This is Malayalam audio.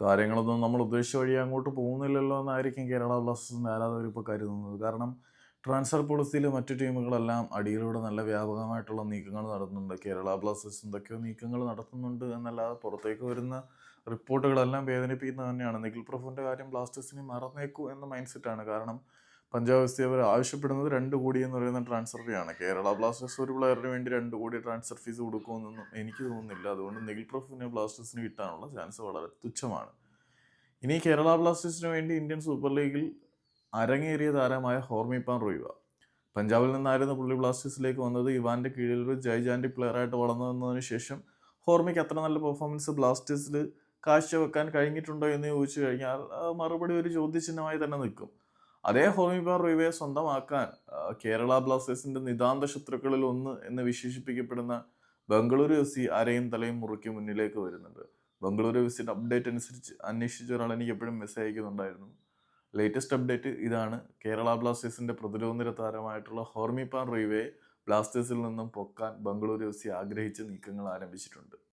കാര്യങ്ങളൊന്നും നമ്മൾ ഉദ്ദേശിച്ച വഴി അങ്ങോട്ട് പോകുന്നില്ലല്ലോ എന്നായിരിക്കും കേരള ബ്ലാസ്റ്റേഴ്സിന്റെ ആരാധകർ ഇപ്പോൾ കരുതുന്നത്. കാരണം ട്രാൻസ്ഫർ പോളിസിയിൽ മറ്റു ടീമുകളെല്ലാം അടിയിലൂടെ നല്ല വ്യാപകമായിട്ടുള്ള നീക്കങ്ങൾ നടത്തുന്നുണ്ട്. കേരള ബ്ലാസ്റ്റേഴ്സ് എന്തൊക്കെയോ നീക്കങ്ങൾ നടത്തുന്നുണ്ട് എന്നല്ലാതെ പുറത്തേക്ക് വരുന്ന റിപ്പോർട്ടുകളെല്ലാം വേദനിപ്പിക്കുന്നത് തന്നെയാണ്. നിഖിൽ പ്രഭുവിന്റെ കാര്യം ബ്ലാസ്റ്റേഴ്സിനെ മറന്നേക്കൂ എന്ന മൈൻഡ് സെറ്റാണ് കാരണം പഞ്ചാബ് എഫ് സി അവർ ആവശ്യപ്പെടുന്നത് രണ്ട് കോടി എന്ന് പറയുന്ന ട്രാൻസ്ഫർ ഫീ ആണ് കേരള ബ്ലാസ്റ്റേഴ്സ് ഒരു പ്ലെയറിന് വേണ്ടി രണ്ട് കോടി ട്രാൻസ്ഫർ ഫീസ് കൊടുക്കുമെന്നൊന്നും എനിക്ക് തോന്നുന്നില്ല. അതുകൊണ്ട് നിഖിൽ പ്രഭുവിനെ ബ്ലാസ്റ്റേഴ്സിന് കിട്ടാനുള്ള ചാൻസ് വളരെ തുച്ഛമാണ്. ഇനി കേരള ബ്ലാസ്റ്റേഴ്സിന് വേണ്ടി ഇന്ത്യൻ സൂപ്പർ ലീഗിൽ അരങ്ങേറിയ താരമായ ഹോർമിപ്പാൻ റോയിവ പഞ്ചാബിൽ നിന്നായിരുന്നു പുള്ളി ബ്ലാസ്റ്റേഴ്സിലേക്ക് വന്നത്. ഇവാന്റെ കീഴിൽ ഒരു ജയ്ജാൻഡി പ്ലെയറായിട്ട് വളർന്നു വന്നതിന് ശേഷം ഹോർമിക്ക് അത്ര നല്ല പെർഫോമൻസ് ബ്ലാസ്റ്റേഴ്സിൽ കാഴ്ചവെക്കാൻ കഴിഞ്ഞിട്ടുണ്ടോ എന്ന് ചോദിച്ചു കഴിഞ്ഞാൽ മറുപടി ഒരു ചോദ്യചിഹ്നമായി തന്നെ നിൽക്കും. അതേ ഹോമിബാർ റോയിവയെ സ്വന്തമാക്കാൻ കേരള ബ്ലാസ്റ്റേഴ്സിന്റെ നിതാന്ത ശത്രുക്കളിൽ ഒന്ന് എന്ന് വിശേഷിപ്പിക്കപ്പെടുന്ന ബംഗളൂരു എഫ് സി അരയും തലയും മുറുക്കി മുന്നിലേക്ക് വരുന്നുണ്ട്. ബംഗളൂരു എഫ് സിയുടെ അപ്ഡേറ്റ് അനുസരിച്ച് അന്വേഷിച്ച ഒരാൾ എനിക്ക് എപ്പോഴും മെസ്സേജ് അയക്കുന്നുണ്ടായിരുന്നു. ലേറ്റസ്റ്റ് അപ്ഡേറ്റ് ഇതാണ്. കേരള ബ്ലാസ്റ്റേഴ്സിന്റെ പ്രതിരോധ നിര താരമായിട്ടുള്ള ഹോർമിപ്പാൻ റോയിവയെ ബ്ലാസ്റ്റേഴ്സിൽ നിന്നും പൊക്കാൻ ബംഗളൂരു എഫ് സി ആഗ്രഹിച്ച് നീക്കങ്ങൾ ആരംഭിച്ചിട്ടുണ്ട്.